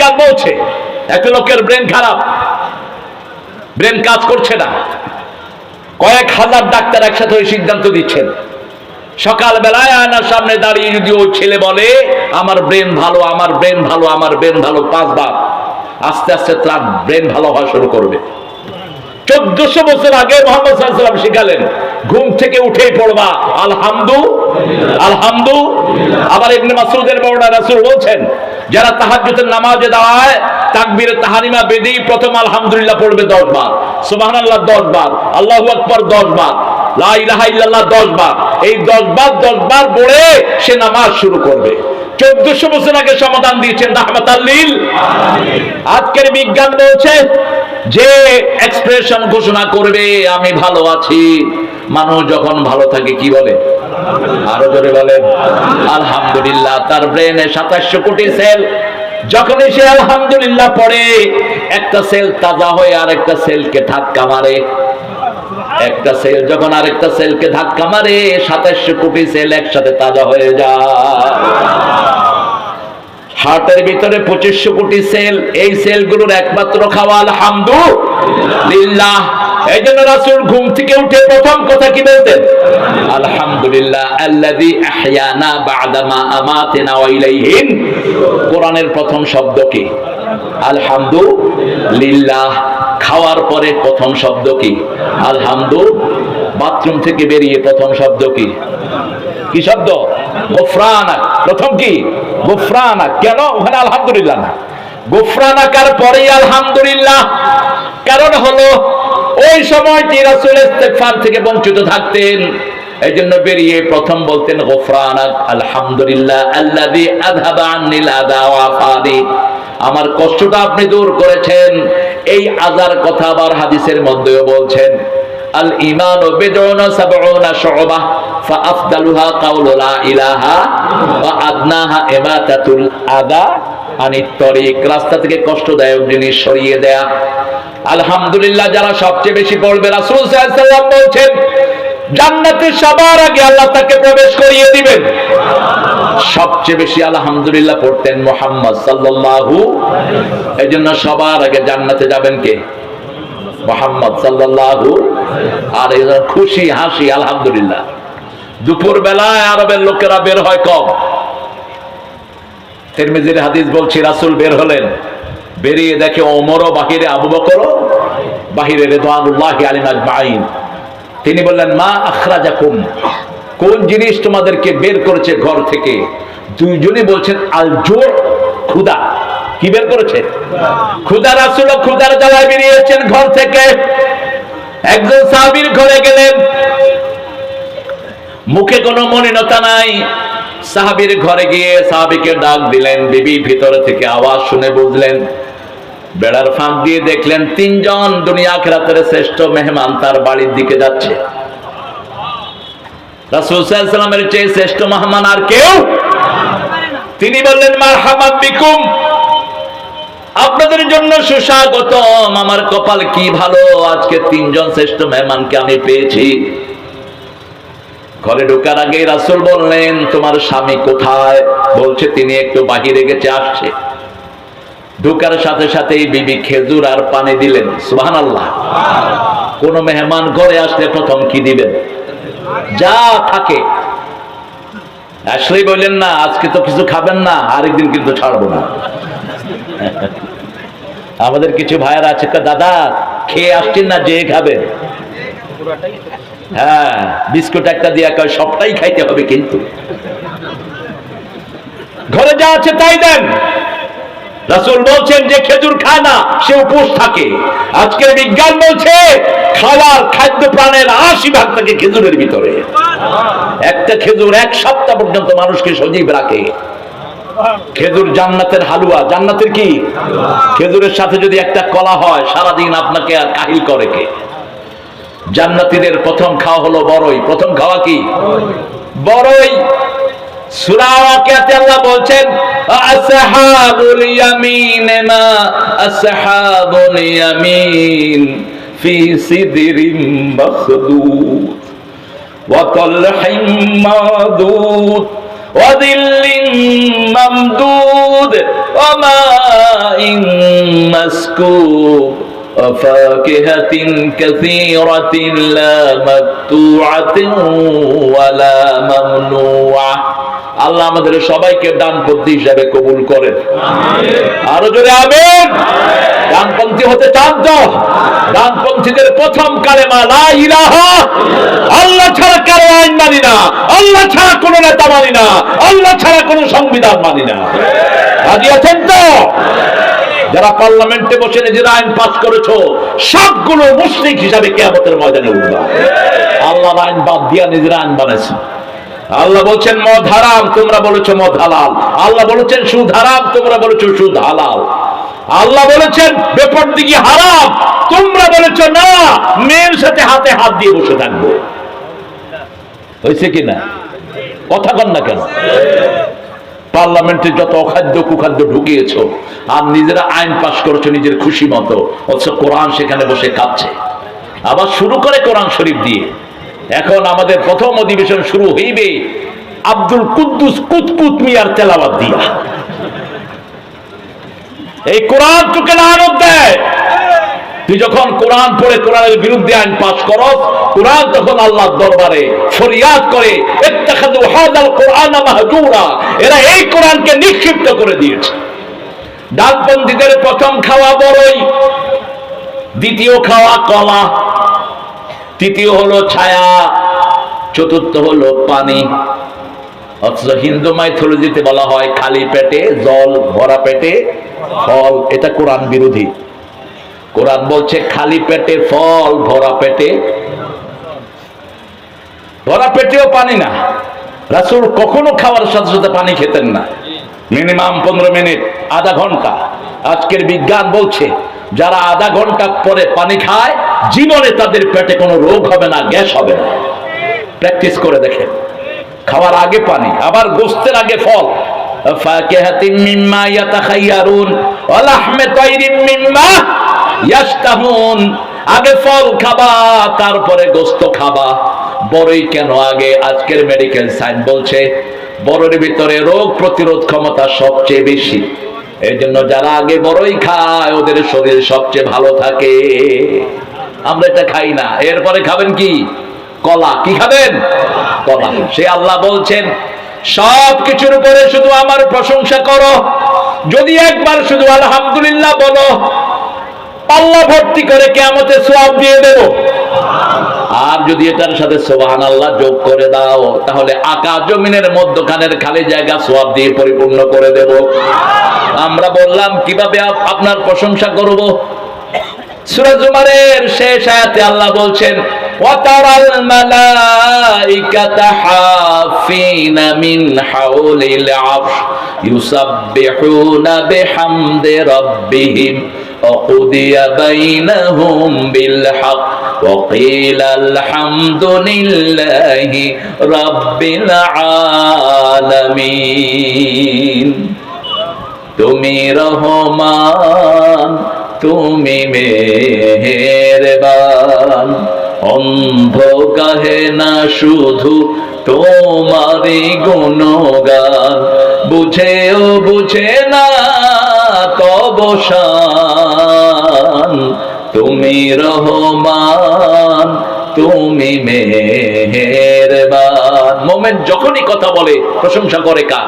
বিজ্ঞান বলছে একটা লোকের ব্রেন খারাপ। ব্রেন কাজ করছে না। কয়েক হাজার ডাক্তার একসাথে ওই সিদ্ধান্ত দিচ্ছেন। সকাল বেলায় আয়নার সামনে দাঁড়িয়ে যদি ওই ছেলে বলে, আমার ব্রেন ভালো, আমার ব্রেন ভালো, আমার ব্রেন ভালো পাঁচবার আস্তে আস্তে তার ব্রেন ভালো হওয়া শুরু করবে। চোদ্দশো বছর আগে মোহাম্মদ শিখালেন, ঘুম থেকে উঠেই পড়বা। আলহামদু আলহামদু আবার ইবনে মাসুদের বর্ণনা রাসূল বলছেন যারা তাহাজ্জুদের নামাজে দাঁড়ায়, তাকবীরে তাহারিমা বেদেই প্রথম আলহামদুলিল্লাহ পড়বে 10 বার। সুবহানাল্লাহ 10 বার। আল্লাহু আকবার 10 বার। লা ইলাহা ইল্লাল্লাহ 10 বার। এই 10 বার 10 বার পড়ে সে নামাজ শুরু করবে। চোদ্দশো বছর আগে সমাধান দিয়েছেন রাহমাত আল্লিল আজকের বিজ্ঞান বলছে, যে এক্সপ্রেশন ঘোষণা করবে, আমি ভালো আছি। মানুষ যখন ভালো থাকে, কি বলে? আরও জোরে বলেন, আলহামদুলিল্লাহ, তার ব্রেনে সাতাশশো কোটি সেল যখনই সে আলহামদুলিল্লাহ পড়ে, একটা সেল তাজা হয়ে আর একটা সেলকে ধাক্কা মারে। একটা সেল যখন আরেকটা সেলকে ধাক্কা মারে, সাতাশশো কোটি সেল একসাথে তাজা হয়ে যায়। হার্টের ভিতরে পঁচিশশো কোটি সেল এই সেলগুলোর একমাত্র খাওয়া আলহামদু লিল্লাহ এই জন্য রাসুল ঘুম থেকে উঠে প্রথম কথা কি বলতেন? আলহামদুলিল্লাহ কোরআনের প্রথম শব্দ কি? আলহামদু লিল্লাহ খাওয়ার পরে প্রথম শব্দ কি? আলহামদু। বাথরুম থেকে বেরিয়ে প্রথম শব্দ কি? কি শব্দ? গোফরানা। প্রথম কি? কেন? ওখানে আলহামদুলিল্লাহ না। গোফরানাকার পরেই আলহামদুলিল্লাহ? কারণ হলো, ওই সময়টি রাসূল ইস্তেগফার থেকে বঞ্চিত থাকতেন। এই জন্য বেরিয়ে প্রথম বলতেন, গোফরানাক, আলহামদুলিল্লাহ আন্নিল আদা আমার কষ্টটা আপনি দূর করেছেন। এই আজার কথা আবার হাদিসের মধ্যেও বলছেন আল ইমানু রাস্তা থেকে কষ্টদায়ক জিনিস সরিয়ে দেয়া। আলহামদুলিল্লাহ, যারা সবচেয়ে বেশি পড়বে, রাসূল বলছেন জান্নাতে সবার আগে আল্লাহ তাকে প্রবেশ করিয়ে দিবেন। সবচেয়ে বেশি আলহামদুলিল্লাহ পড়তেন মোহাম্মদ সাল্লাল্লাহু এই জন্য সবার আগে জান্নাতে যাবেন কে? মোহাম্মদ সাল্লাল্লাহু আর এই খুশি, হাসি, আলহামদুলিল্লাহ। দুপুর বেলায় আরবের লোকেরা বের হয় কম তিরমিজির হাদিস বলছি, রাসূল বের হলেন। বেরিয়ে দেখে ওমরও বাহিরে, আবু বকরও বাহিরে আজমাইন। তিনি বললেন, মা আখরাজাকুম, কোন জিনিস তোমাদেরকে বের করেছে ঘর থেকে? দুইজনই বলছেন, আল জোর ক্ষুদা কি বের করেছে? ক্ষুদা রাসূল ক্ষুদার জ্বালায় বেরিয়েছেন ঘর থেকে। একজন সাহাবীর ঘরে গেলেন। মুখে কোনো মলিনতা নাই। সাহাবীর ঘরে গিয়ে সাহাবীকে ডাক দিলেন, বিবি, ভিতরে থেকে আওয়াজ শুনে বুঝলেন বেড়ার ফাঁক দিয়ে দেখলেন তিনজন দুনিয়া খেরাতের শ্রেষ্ঠ মেহমান তার বাড়ির দিকে যাচ্ছে। চেয়ে শ্রেষ্ঠ মেহমান আর কেউ? তিনি বললেন বিকুম। আপনাদের জন্য সুস্বাগতম। আমার কপাল কি ভালো? আজকে তিনজন শ্রেষ্ঠ মেহমানকে আমি পেয়েছি। ঘরে ঢোকার আগে রাসূল বললেন, তোমার স্বামী কোথায়? বলছে, তিনি একটু বাহিরে গেছে, আসছে। ঢোকার সাথে সাথেই বিবি খেজুর আর পানি দিলেন। সুহান আল্লাহ কোন মেহমান ঘরে আসলে প্রথম কি দিবেন? যা থাকে। আসলেই বললেন, না, আজকে তো কিছু খাবেন না, আরেকদিন কিন্তু ছাড়বো না। আমাদের কিছু ভাইয়ের আছে দাদা, খেয়ে আসছেন না, যে খাবেন হ্যাঁ বিস্কুট একটা দিয়ে কয় সবটাই খাইতে হবে কিন্তু। ঘরে যা আছে তাই দেন। রাসূল বলছেন যে খেজুর খায় না, সে উপোস থাকে। আজকের বিজ্ঞান বলছে, খাওয়ার খাদ্য প্রাণের আশি ভাগ থাকে খেজুরের ভিতরে। একটা খেজুর এক সপ্তাহ পর্যন্ত মানুষকে সজীব রাখে। খেজুর জান্নাতের হালুয়া। জান্নাতের কি? খেজুরের সাথে যদি একটা কলা হয়, সারাদিন আপনাকে আর কাহিল করে কে? জান্নাতীদের প্রথম খাওয়া হলো বড়ই প্রথম খাওয়া কি? বড়ই সূরা ওয়াকিয়াতে আল্লাহ বলছেন আসহাবুল ইয়ামিন মা আসহাবুল ইয়ামিন ফি সিদরিম মাখদুদ ওয়া তালহিম মাদুদ وظل ممدود وماء مسكوب وفاكهة كثيرة لا مقطوعة ولا ممنوعة আল্লাহ আমাদের সবাইকে ডানপন্থী হিসাবে কবুল করেন। আরও জোরে আমেন। ডানপন্থী হতে চান তো? ডানপন্থীদের প্রথম কালেমা, লা ইলাহা আল্লাহ ছাড়া কারও আইন মানি না। আল্লাহ ছাড়া কোনো নেতা মানি না। আল্লাহ ছাড়া কোনো সংবিধান মানি না। রাজি আছেন তো? যারা পার্লামেন্টে বসে নিজেরা আইন পাস করেছ, সবগুলো মুসলিম হিসাবে কেয়ামতের ময়দানে উঠবা। আল্লাহর আইন বাদ দিয়া নিজেরা আইন বানাইছে। আল্লাহ বলছেন, মদ হারাম, তোমরা বলেছ মদ হালাল। আল্লাহ বলেছেন, সুদ হারাম, তোমরা বলেছ সুদ হালাল। আল্লাহ বলেছেন বেপর দিকে হারাম, তোমরা বলেছ না, মেয়ের সাথে হাতে হাত দিয়ে বসে থাকব। হয়েছে কি না? কথা কন না কেন? পার্লামেন্টে যত অখাদ্য কুখাদ্য ঢুকিয়েছ, আর নিজেরা আইন পাশ করেছ নিজের খুশি মতো, অথচ কোরআন সেখানে বসে কাঁদছে। আবার শুরু করে কোরআন শরীফ দিয়ে। এখন আমাদের প্রথম অধিবেশন শুরু হইবে আব্দুল কুদ্দুস কুতকুত মিয়ার তেলাবাদ দিয়া। এই কোরআন তোকে লানত দেয়। তুই যখন কোরআন পড়ে, কোরআনের বিরুদ্ধে আইন পাশ করস, কোরআন তখন আল্লাহর দরবারে ফরিয়াদ করে এরা এই কোরআনকে নিক্ষিপ্ত করে দিয়েছে। ডাকবন্দীদের প্রথম খাওয়া বড়ই, দ্বিতীয় খাওয়া কলা। তৃতীয় হলো ছায়া, চতুর্থ হলো পানি। অথচ হিন্দু মাইথোলজিতে বলা হয়, খালি পেটে জল, ভরা পেটে ফল। এটা কোরআন বিরোধী। কোরআন বলছে, খালি পেটে ফল, ভরা পেটে। ভরা পেটেও পানি না। রাসুল কখনো খাওয়ার সাথে সাথে পানি খেতেন না। মিনিমাম পনেরো মিনিট, আধা ঘণ্টা। আজকের বিজ্ঞান বলছে যারা আধা ঘণ্টা পরে পানি খায়, জীবনে তাদের পেটে কোনো রোগ হবে না, গ্যাস হবে না। প্র্যাকটিস করে দেখে খাওয়ার আগে পানি, আবার গোস্তের আগে ফল। আগে ফল খাবা, তারপরে গোস্ত খাবা। বড়ই কেন আগে? আজকের মেডিকেল সায়েন্স বলছে, বড়ের ভিতরে রোগ প্রতিরোধ ক্ষমতা সবচেয়ে বেশি। এই জন্য যারা আগে বড়ই খায়, ওদের শরীর সবচেয়ে ভালো থাকে। আমরা এটা খাই না। এরপরে খাবেন কি? কলা। কি খাবেন? কলা। সে আল্লাহ বলছেন সব কিছুর উপরে শুধু আমার প্রশংসা করো। যদি একবার শুধু আলহামদুলিল্লাহ বলো পাল্লা ভর্তি করে কেমতে সব দিয়ে দেব। যদি এটার সাথে সোহান আল্লাহ যোগ করে দাও, তাহলে আকাশ জমিনের মধ্যখানের খালি জায়গা সোয়াব দিয়ে পরিপূর্ণ করে দেব। আমরা বললাম, কীভাবে আপনার প্রশংসা করব? শেষ আল্লাহ বলছেন وقضي بينهم بالحق وقيل الحمد لله رب العالمين তুমি রহমান তুমি মেহেরবান অন্ধ গাহে না শুধু তোমারই গুণগান বুঝেও বুঝে না তব শান তুমি রহমান তুমি মেহেরবান। মোমেন যখনই কথা বলে প্রশংসা করে কার?